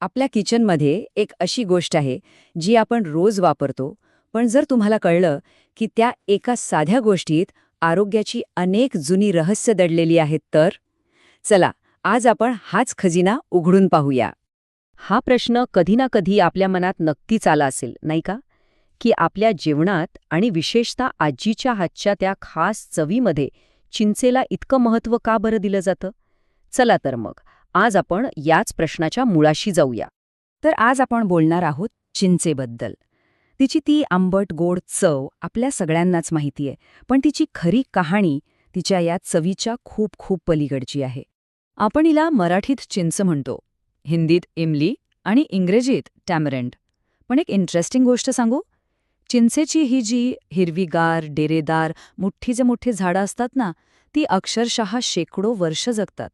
आपल्या किचनमध्ये एक अशी गोष्ट आहे जी आपण रोज वापरतो पण जर तुम्हाला कळलं की त्या एका साध्या गोष्टीत आरोग्याची अनेक जुनी रहस्य दडलेली आहेत तर? चला आज आपण हाच खजिना उघडून पाहूया. हा प्रश्न कधी ना कधी आपल्या मनात नक्कीच आला असेल नाही का? की आपल्या जेवणात आणि विशेषतः आजीच्या हातच्या त्या खास चवीमध्ये चिंचेला इतकं महत्त्व का बरं दिलं जातं? चला तर मग आज आपण याच प्रश्नाच्या मुळाशी जाऊया. तर आज आपण बोलणार आहोत चिंचेबद्दल. तिची ती आंबट गोड चव आपल्या सगळ्यांनाच माहिती आहे पण तिची खरी कहाणी तिच्या या चवीच्या खूप खूप पलीकडची आहे. आपण हिला मराठीत चिंच म्हणतो हिंदीत इमली आणि इंग्रजीत टॅमरंड पण एक इंटरेस्टिंग गोष्ट सांगू? चिंचेची ही जी हिरवीगार डेरेदार मुठ्ठीचे मोठे झाडं असतात ना ती अक्षरशः शेकडो वर्ष जगतात.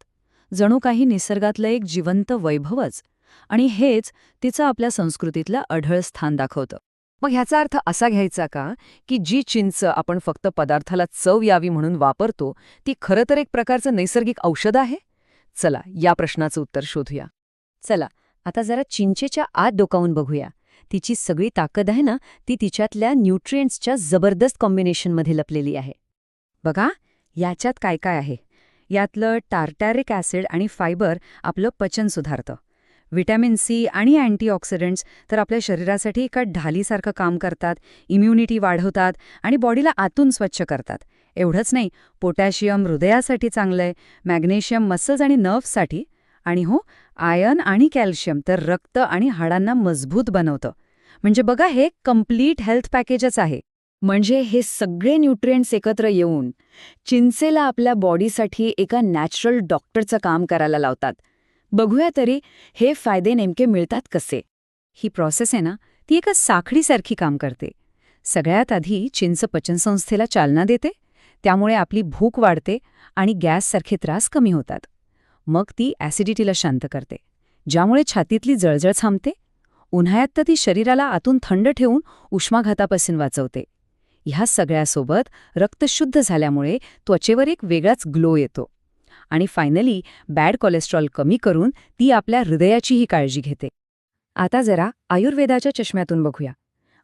जणू काही निसर्गातलं एक जिवंत वैभवच. आणि हेच तिचं आपल्या संस्कृतीतलं अढळ स्थान दाखवतं. मग ह्याचा अर्थ असा घ्यायचा का की जी चिंच आपण फक्त पदार्थाला चव यावी म्हणून वापरतो ती खरं तर एक प्रकारचं नैसर्गिक औषध आहे? चला या प्रश्नाचं उत्तर शोधूया. चला आता जरा चिंचेच्या आत डोकावून बघूया. तिची सगळी ताकद आहे ना ती तिच्यातल्या न्यूट्रिएंट्सच्या जबरदस्त कॉम्बिनेशनमध्ये लपलेली आहे. बघा याच्यात काय काय आहे. यातलं टार्टॅरिक ॲसिड आणि फायबर आपलं पचन सुधारतं. व्हिटॅमिन सी आणि अँटीऑक्सिडंट्स तर आपल्या शरीरासाठी एका ढालीसारखं काम करतात इम्युनिटी वाढवतात आणि बॉडीला आतून स्वच्छ करतात. एवढंच नाही पोटॅशियम हृदयासाठी चांगलं आहे मॅग्नेशियम मसल्स आणि नर्व्हसाठी आणि हो आयर्न आणि कॅल्शियम तर रक्त आणि हाडांना मजबूत बनवतं. म्हणजे बघा हे कंप्लीट हेल्थ पॅकेजच आहे. म्हणजे हे सगळे न्यूट्रिएंट्स एकत्र येऊन चिंचेला आपल्या बॉडीसाठी एका नॅचरल डॉक्टरचं काम करायला लावतात. बघूया तरी हे फायदे नेमके मिळतात कसे? ही प्रोसेस आहे ना ती एका साखळीसारखी काम करते. सगळ्यात आधी चिंच पचनसंस्थेला चालना देते त्यामुळे आपली भूक वाढते आणि गॅससारखे त्रास कमी होतात. मग ती ॲसिडिटीला शांत करते ज्यामुळे छातीतली जळजळ थांबते. उन्हाळ्यात तर ती शरीराला आतून थंड ठेवून उष्माघातापासून वाचवते. ह्या सगळ्यासोबत रक्तशुद्ध झाल्यामुळे त्वचेवर एक वेगळाच ग्लो येतो. आणि फायनली बॅड कोलेस्ट्रॉल कमी करून ती आपल्या हृदयाचीही काळजी घेते. आता जरा आयुर्वेदाच्या चष्म्यातून बघूया.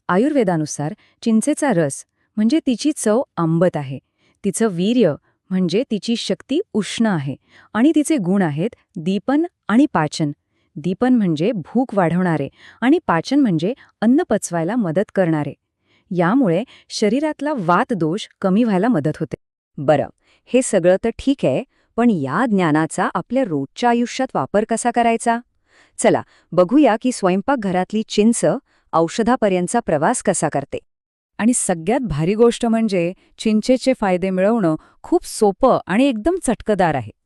आयुर्वेदानुसार चिंचेचा रस म्हणजे तिची चव आंबत आहे. तिचं वीर्य म्हणजे तिची शक्ती उष्ण आहे. आणि तिचे गुण आहेत दीपन आणि पाचन. दीपन म्हणजे भूक वाढवणारे आणि पाचन म्हणजे अन्न पचवायला मदत करणारे. यामुळे शरीरातला वात दोष कमी व्हायला मदत होते. बरं हे सगळं तर ठीक आहे पण या ज्ञानाचा आपल्या रोजच्या आयुष्यात वापर कसा करायचा? चला बघूया की स्वयंपाकघरातली चिंच औषधापर्यंतचा प्रवास कसा करते. आणि सगळ्यात भारी गोष्ट म्हणजे चिंचेचे फायदे मिळवणं खूप सोपं आणि एकदम चटकदार आहे.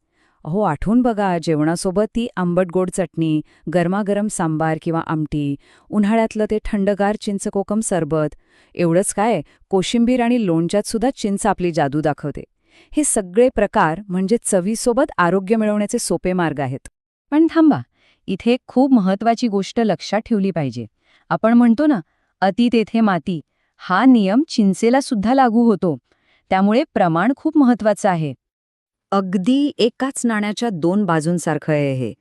अहो आठवून बघा जेवणासोबत ती आंबट गोड चटणी गरमागरम सांबार किंवा आमटी उन्हाळ्यातलं ते थंडगार चिंचकोकम सरबत एवढंच काय कोशिंबीर आणि लोणच्यात सुद्धा चिंच आपली जादू दाखवते. हे सगळे प्रकार म्हणजे चवीसोबत आरोग्य मिळवण्याचे सोपे मार्ग आहेत. पण थांबा इथे खूप महत्वाची गोष्ट लक्षात ठेवली पाहिजे. आपण म्हणतो ना अति तेथे माती हा नियम चिंचेला सुद्धा लागू होतो. त्यामुळे प्रमाण खूप महत्वाचं आहे. अगदी एकाच नाण्याच्या दोन बाजूंसारखं आहे हे.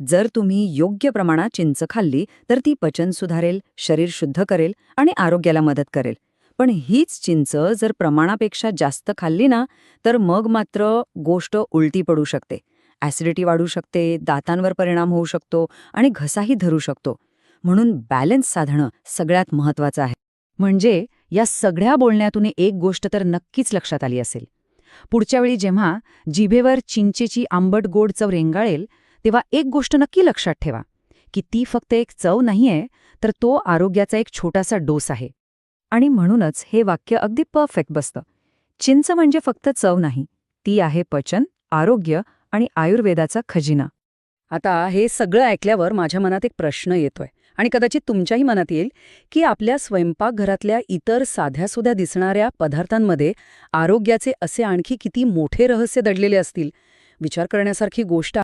जर तुम्ही योग्य प्रमाणात चिंच खाल्ली तर ती पचन सुधारेल शरीर शुद्ध करेल आणि आरोग्याला मदत करेल. पण हीच चिंच जर प्रमाणापेक्षा जास्त खाल्ली ना तर मग मात्र गोष्ट उलटी पडू शकते. ॲसिडिटी वाढू शकते दातांवर परिणाम होऊ शकतो आणि घसाही धरू शकतो. म्हणून बॅलन्स साधणं सगळ्यात महत्वाचं आहे. म्हणजे या सगळ्या बोलण्यातून एक गोष्ट तर नक्कीच लक्षात आली असेल. पुढच्या वेळी जेव्हा जिभेवर चिंचेची आंबट गोड चव रेंगाळेल तेव्हा एक गोष्ट नक्की लक्षात ठेवा की ती फक्त एक चव नाहीये तर तो आरोग्याचा एक छोटासा डोस आहे. आणि म्हणूनच हे वाक्य अगदी परफेक्ट बसतं. चिंच म्हणजे फक्त चव नाही ती आहे पचन आरोग्य आणि आयुर्वेदाचा खजिना. आता हे सगळं ऐकल्यावर माझ्या मनात एक प्रश्न येतोय. आणि कदाचित तुमच्याही मनात येईल की आपल्या स्वयंपाकघरातल्या इतर साध्यासुध्या दिसणाऱ्या पदार्थांमध्ये आरोग्याचे असे आणखी किती मोठे रहस्य दडलेले असतील. विचार करण्यासारखी गोष्ट